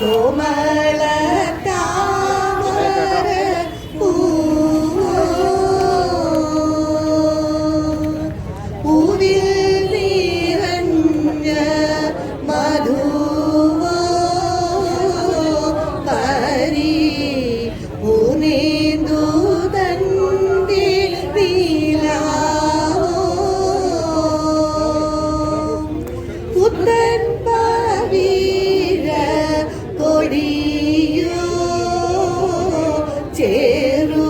കോമള താമര പൂവോ? പൂവിൽ നിറഞ്ഞ മധുവോ ചേരു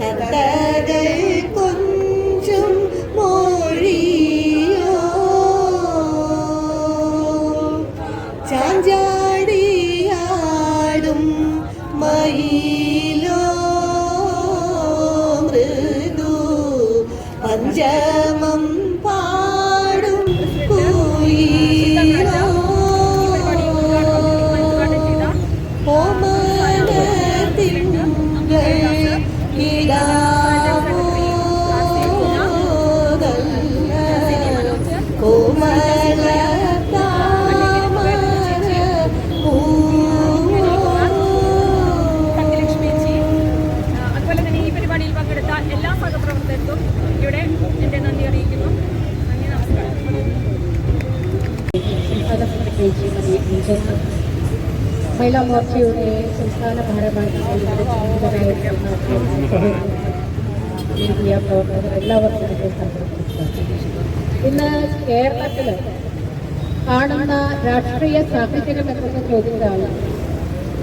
തടകൾ കൊഞ്ചും മൊഴിയോ. ചാഞ്ചാടിയാടും മയിലോ. മൃദു പഞ്ചമം സെക്രട്ടറി ശ്രീമതി വിജയ മഹിളാ മോർച്ചയുടെ സംസ്ഥാന ഭാരവാഹികളായിരിക്കുന്ന മീഡിയ പ്രവർത്തകർ എല്ലാവർക്കും ഇന്ന് കേരളത്തിൽ കാണുന്ന രാഷ്ട്രീയ സാഹചര്യം എന്തെന്ന് ചോദിച്ചാൽ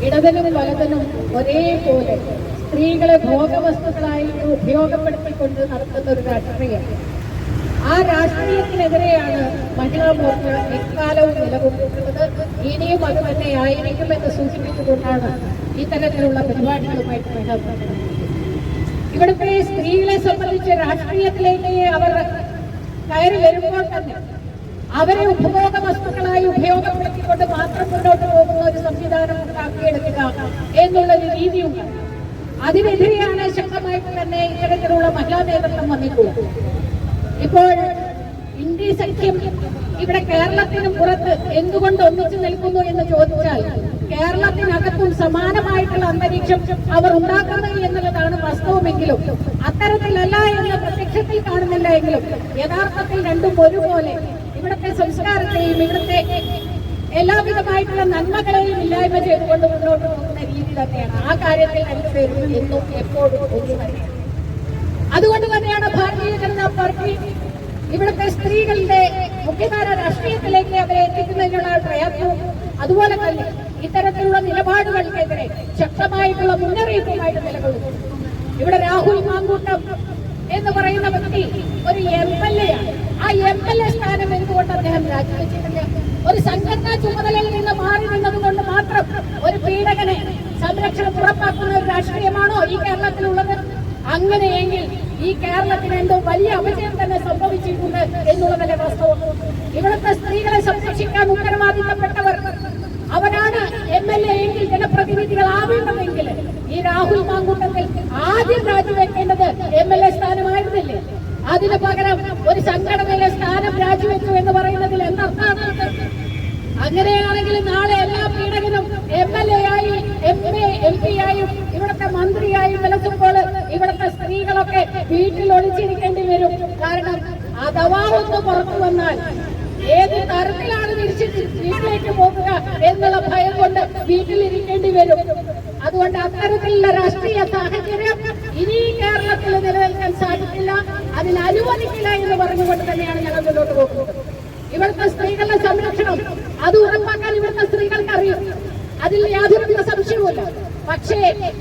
ഇടതനും വലതനും ഒരേപോലെ സ്ത്രീകളെ ഭോഗവസ്തുക്കളായി ഉപയോഗപ്പെടുത്തിക്കൊണ്ട് നടത്തുന്ന ഒരു രാഷ്ട്രീയം. ആ രാഷ്ട്രീയത്തിനെതിരെയാണ് മഹിളാ മോർച്ച എക്കാലവും നിലകൊണ്ടിരിക്കുന്നത്. ഇനിയും അത് തന്നെ ആയിരിക്കുമെന്ന് സൂചിപ്പിച്ചുകൊണ്ടാണ് ഇത്തരത്തിലുള്ള പരിപാടികളുമായിട്ട് മോർച്ച ഇവിടുത്തെ സ്ത്രീകളെ സംബന്ധിച്ച് രാഷ്ട്രീയത്തിലേക്ക് അവർ കയറി വരുമ്പോൾ തന്നെ അവരെ ഉപഭോഗ വസ്തുക്കളായി ഉപയോഗപ്പെടുത്തിക്കൊണ്ട് മാത്രം മുന്നോട്ട് പോകുന്ന ഒരു സംവിധാനം ഉണ്ടാക്കിയെടുക്കുക എന്നുള്ളൊരു രീതിയുണ്ട്. അതിനെതിരെയാണ് ശക്തമായിട്ട് തന്നെ ഇത്തരത്തിലുള്ള മഹിളാ നേതൃത്വം വന്നിട്ടുള്ളത്. ഇപ്പോൾ ഇന്ത്യ സഖ്യം ഇവിടെ കേരളത്തിന് പുറത്ത് എന്തുകൊണ്ട് ഒന്നിച്ചു നിൽക്കുന്നു എന്ന് ചോദിച്ചാൽ കേരളത്തിനകത്തും സമാനമായിട്ടുള്ള അന്തരീക്ഷം അവർ ഉണ്ടാക്കുന്നത് എന്നുള്ളതാണ് വാസ്തവമെങ്കിലും അത്തരത്തിലല്ല എന്ന് പ്രത്യക്ഷത്തിൽ കാണുന്നില്ല എങ്കിലും യഥാർത്ഥത്തിൽ രണ്ടും ഒരുപോലെ ഇവിടുത്തെ സംസ്കാരത്തെയും ഇവിടുത്തെ എല്ലാവിധമായിട്ടുള്ള നന്മകളെയും ഇല്ലായ്മ ചെയ്തുകൊണ്ട് മുന്നോട്ട് പോകുന്ന രീതി തന്നെയാണ് ആ കാര്യത്തിൽ രണ്ടുപേരും എന്നും എപ്പോഴും ഒന്നും അതുകൊണ്ട് തന്നെയാണ് ഭാരതീയ ജനതാ പാർട്ടി ഇവിടുത്തെ സ്ത്രീകളുടെ മുഖ്യധാര രാഷ്ട്രീയത്തിലേക്ക് അവരെ എത്തിക്കുന്നതിനുള്ള പ്രയത്നവും അതുപോലെ തന്നെ ഇത്തരത്തിലുള്ള നിലപാടുകൾക്കെതിരെ ശക്തമായിട്ടുള്ള മുന്നറിയിപ്പുമായിട്ട് നിലകൊള്ളുന്നു ഇവിടെ രാഹുൽ മാങ്കൂട്ടം എന്ന് പറയുന്ന വ്യക്തി ഒരു എം എൽ എ ആണ് ആ എം എൽ എ സ്ഥാനം എന്തുകൊണ്ട് അദ്ദേഹം രാജിവെച്ചിട്ടില്ല? ഒരു സംഘടനാ ചുമതലയിൽ നിന്ന് മാറി നിന്നതുകൊണ്ട് മാത്രം ഒരു പീഡകനെ സംരക്ഷണം ഉറപ്പാക്കുന്ന ഒരു രാഷ്ട്രീയമാണോ ഈ കേരളത്തിലുള്ളത്? അങ്ങനെയെങ്കിൽ ഈ കേരളത്തിന് എന്തോ വലിയ അപജയം തന്നെ സംഭവിച്ചിട്ടുണ്ട് എന്നുള്ളതല്ലേ വാസ്തവം. ഇവിടുത്തെ സ്ത്രീകളെ സംരക്ഷിക്കാൻ ഉത്തരവാദിത്തപ്പെട്ടവർ അവരാണ് എം എൽ എ എങ്കിൽ ജനപ്രതിനിധികൾ ആവേണ്ടതെങ്കിൽ ഈ രാഹുൽ മാങ്കൂട്ടത്തിൽ ആദ്യം രാജിവെക്കേണ്ടത് എം എൽ എ സ്ഥാനമായിരുന്നില്ലേ? അതിന് പകരം ഒരു സംഘടനയിലെ സ്ഥാനം രാജിവെച്ചു എന്ന് പറയുന്നതിൽ എന്തർത്ഥാണ് അങ്ങനെയാണെങ്കിൽ നാളെ എല്ലാ പീഡകനും എം എൽ എ ആയി എം എ എം പി ആയും ഇവിടുത്തെ മന്ത്രിയായും വിലക്കുമ്പോൾ ഇവിടുത്തെ സ്ത്രീകളൊക്കെ വീട്ടിൽ ഒളിച്ചിരിക്കേണ്ടി വരും. കാരണം അഥവാ ഒന്ന് പുറത്തു വന്നാൽ ഏത് തരത്തിലാണ് തിരിച്ച് വീട്ടിലേക്ക് പോകുക എന്നുള്ള ഭയം കൊണ്ട് വീട്ടിലിരിക്കേണ്ടി വരും. അതുകൊണ്ട് അത്തരത്തിലുള്ള രാഷ്ട്രീയ സാഹചര്യം ഇനി കേരളത്തിൽ നിലനിൽക്കാൻ സാധിക്കില്ല. അതിൽ അനുവദിക്കില്ല എന്ന് പറഞ്ഞുകൊണ്ട് തന്നെയാണ് ഞങ്ങൾ മുന്നോട്ട് പോകുന്നത്. ഇവിടുത്തെ സ്ത്രീകളുടെ സംരക്ഷണം അത് ഉറപ്പാക്കാൻ ഇവിടുത്തെ സ്ത്രീകൾക്ക് അറിയും അതിൽ യാതൊരുവിധ സംശയവുമില്ല. പക്ഷേ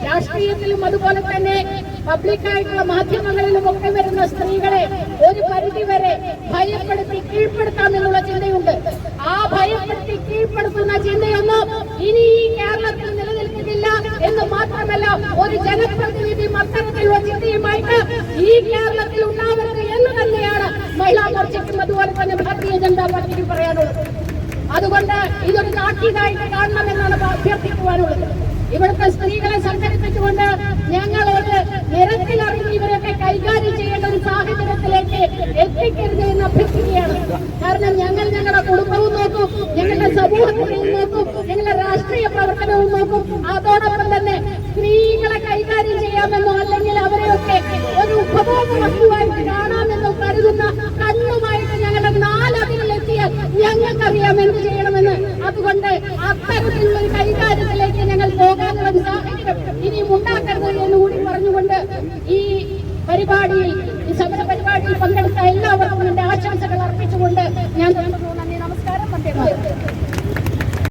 രാഷ്ട്രീയത്തിലും അതുപോലെ തന്നെ പബ്ലിക്കായിട്ടുള്ള മാധ്യമങ്ങളിലും ഒക്കെ വരുന്ന സ്ത്രീകളെ ഒരു പരിധി വരെ ഭയപ്പെടുത്തി കീഴ്പ്പെടുത്താം എന്നുള്ള ചിന്തയുണ്ട്. ആ ഭയപ്പെടുത്തി കീഴ്പ്പെടുത്തുന്ന ചിന്തയൊന്നും ഇനി ഈ കേരളത്തിൽ നിലനിൽക്കുന്നില്ല എന്ന് മാത്രമല്ല ഒരു ജനപ്രതിനിധി മത്തരത്തിലുള്ള ചിന്തയുമായിട്ട് ഈ കേരളത്തിൽ ഉണ്ടാവരുത് മഹിളാ മോർച്ചയ്ക്കും അതുപോലെ തന്നെ ഭാരതീയ ജനതാ പാർട്ടിക്കും പറയാനുള്ളത് അതുകൊണ്ട് ഇതൊരു താക്കീതായിട്ട് കാണണമെന്നാണ് അഭ്യർത്ഥിക്കുവാനുള്ളത്. ഇവിടുത്തെ സ്ത്രീകളെ സംഘടിപ്പിച്ചുകൊണ്ട് ഞങ്ങൾ ഒരു നിരത്തിലിറങ്ങി ഇവരൊക്കെ കൈകാര്യം ചെയ്യേണ്ട ഒരു സാഹചര്യത്തിലേക്ക് എത്തിക്കരുത് എന്ന് അഭ്യർത്ഥിക്കുകയാണ്. കാരണം ഞങ്ങൾ ഞങ്ങളുടെ കുടുംബവും നോക്കും പരിപാടിയിൽ ഈ സമര പരിപാടിയിൽ പങ്കെടുത്ത എല്ലാവർക്കും എന്റെ ആശംസകൾ അർപ്പിച്ചുകൊണ്ട് ഞാൻ